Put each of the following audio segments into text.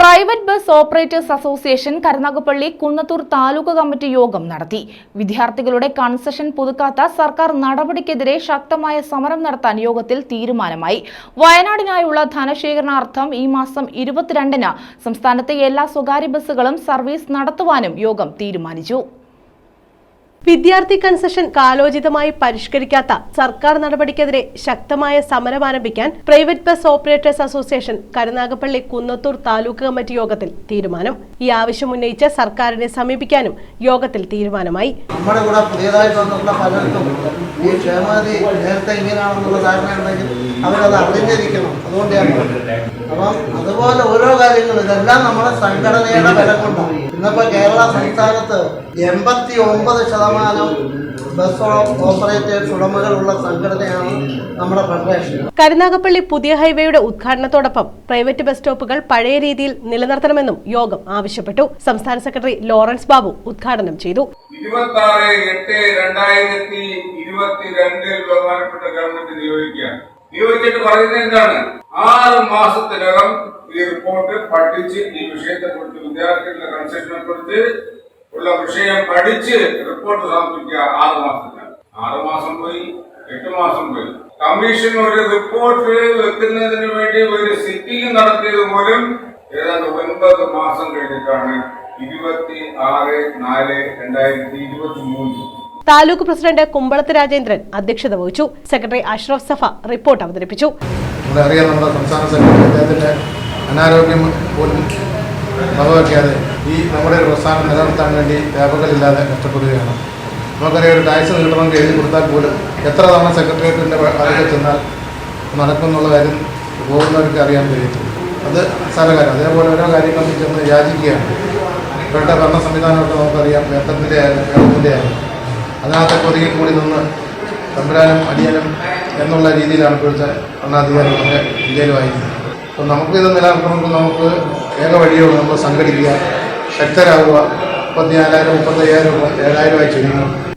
Private bus operators association Karunagappally Kunnathur taluk committee യോഗം നടത്തി. വിദ്യാർത്ഥികളുടെ കൺസെഷൻ പുതുക്കാത്ത സർക്കാർ നടപടിക്കെതിരെ ശക്തമായ സമരം നടത്താൻ യോഗത്തിൽ തീരുമാനമായി. വയനാടിനായുള്ള ധനശേഖരണാർത്ഥം ഈ മാസം ഇരുപത്തിരണ്ടിന് സംസ്ഥാനത്തെ എല്ലാ സ്വകാര്യ ബസ്സുകളും സർവീസ് നടത്തുവാനും യോഗം തീരുമാനിച്ചു. വിദ്യാർത്ഥി കൺസെഷൻ കാലോചിതമായി പരിഷ്കരിക്കാത്ത സർക്കാർ നടപടിക്കെതിരെ ശക്തമായ സമരം ആരംഭിക്കാൻ private bus operators association Karunagappally Kunnathur taluk committee യോഗത്തിൽ തീരുമാനം. ഈ ആവശ്യം ഉന്നയിച്ച് സർക്കാരിനെ സമീപിക്കാനും യോഗത്തിൽ തീരുമാനമായി. നമ്മുടെ കൂടെ പുതിയതായിട്ട് വന്നിട്ടുള്ള പലർക്കും ഈ ക്ഷേമനിധി നേരത്തെ ഇങ്ങനെയാണെന്നുള്ള ധാരണ ഉണ്ടെങ്കിൽ അവരത് അറിഞ്ഞിരിക്കണം. അതുകൊണ്ടാണ് അപ്പം അതുപോലെ ഓരോ കാര്യങ്ങളും ഇതെല്ലാം നമ്മുടെ സംഘടനയുടെ വില കൊണ്ടാണ്. ഇന്നിപ്പോ കേരള സംസ്ഥാനത്ത് എൺപത്തി ഒമ്പത് ബസ് ഓപ്പറേറ്റേഴ്സ് ഉടമകളുള്ള സംഘടനയാണ് നമ്മുടെ ഫെഡറേഷൻ. കരുനാഗപ്പള്ളി പുതിയ ഹൈവേയുടെ ഉദ്ഘാടനത്തോടൊപ്പം പ്രൈവറ്റ് ബസ് സ്റ്റോപ്പുകൾ പഴയ രീതിയിൽ നിലനിർത്തണമെന്നും യോഗം ആവശ്യപ്പെട്ടു. സംസ്ഥാന സെക്രട്ടറി ലോറൻസ് ബാബു ഉദ്ഘാടനം ചെയ്തു. ഇരുപത്തി ആറ് എട്ട് രണ്ടായിരത്തി ഇരുപത്തിരണ്ടിൽ ബഹുമാനപ്പെട്ട ഗവൺമെന്റ് നിയോഗിക്കുകയാണ്. നിയോഗിച്ചിട്ട് പറയുന്നത് എന്താണ്? ആറ് മാസത്തിനകം ഈ റിപ്പോർട്ട് പഠിച്ച് ഈ വിഷയത്തെ കുറിച്ച് വിദ്യാർത്ഥികളുടെ കൺസെഷനെ കുറിച്ച് ഉള്ള വിഷയം പഠിച്ച് റിപ്പോർട്ട് സമർപ്പിക്കുക ആറ് മാസത്തിനാണ് ആറ് മാസം പോയി എട്ട് മാസം പോയി. കമ്മീഷൻ ഒരു റിപ്പോർട്ട് വെക്കുന്നതിന് വേണ്ടി ഒരു സിറ്റിംഗ് നടത്തിയത് പോലും ഏതാണ്ട് ഒൻപത് മാസം കഴിഞ്ഞിട്ടാണ് ഇരുപത്തി ആറ് നാല് രണ്ടായിരത്തി ഇരുപത്തി മൂന്ന് താലൂക്ക് പ്രസിഡന്റ് കുമ്പളത്ത് രാജേന്ദ്രൻ അധ്യക്ഷത വഹിച്ചു. സെക്രട്ടറി അഷ്റഫ് സഫ റിപ്പോർട്ട് അവതരിപ്പിച്ചു. നമ്മുടെ അറിയാം നമ്മുടെ സംസ്ഥാന സെക്രട്ടറി അദ്ദേഹത്തിന്റെ അനാരോഗ്യം പോലും വകവയ്ക്കാതെ ഈ നമ്മുടെ പ്രസ്ഥാനം നിലനിർത്താൻ വേണ്ടി വ്യാപകമില്ലാതെ കഷ്ടപ്പെടുകയാണ് നമുക്കറിയാം ഒരു ടാക്സ് കിട്ടണമെങ്കിൽ എഴുതി കൊടുത്താൽ പോലും എത്ര തവണ സെക്രട്ടേറിയറ്റിന്റെ അതിൽ ചെന്നാൽ നടക്കുമെന്നുള്ള കാര്യം പോകുന്നവർക്ക് അറിയാൻ കഴിയും. അത് നിസ്സാര അതേപോലെ ഓരോ കാര്യങ്ങളും ചെന്ന് യാചിക്കുകയാണ്. ഇപ്പോഴത്തെ ഭരണ സംവിധാനമൊക്കെ നമുക്കറിയാം വേത്തത്തിന്റെ ആയാലും കേരളത്തിന്റെ ആയാലും. അതിനകത്തൊക്കെ ഒതുങ്ങി കൂടി നിന്ന് തമ്പുരാനും അടിയനും എന്നുള്ള രീതിയിലാണ് ഇപ്പോഴത്തെ ഭരണാധികാരി നമ്മുടെ ഇന്ത്യയിൽ വായിക്കുന്നത്. അപ്പം നമുക്കിത് നിലനിർത്തണമെങ്കിൽ നമുക്ക് ഏക വഴിയുള്ളൂ നമ്മൾ സംഘടിക്കുക ശക്തരാകുക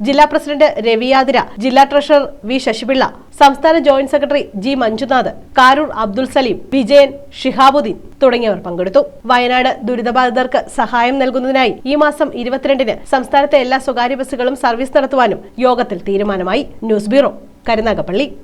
ജില്ലാ പ്രസിഡന്റ് രവിയാതിര ജില്ലാ ട്രഷറർ വി ശശിപിള്ള സംസ്ഥാന joint secretary G Manjunath Karoor Abdul Salim Vijayan Shihabuddin തുടങ്ങിയവർ പങ്കെടുത്തു. വയനാട് ദുരിതബാധിതർക്ക് സഹായം നൽകുന്നതിനായി ഈ മാസം ഇരുപത്തിരണ്ടിന് സംസ്ഥാനത്തെ എല്ലാ സ്വകാര്യ ബസ്സുകളും സർവീസ് നടത്തുവാനും യോഗത്തിൽ തീരുമാനമായി. News bureau Karunagappally.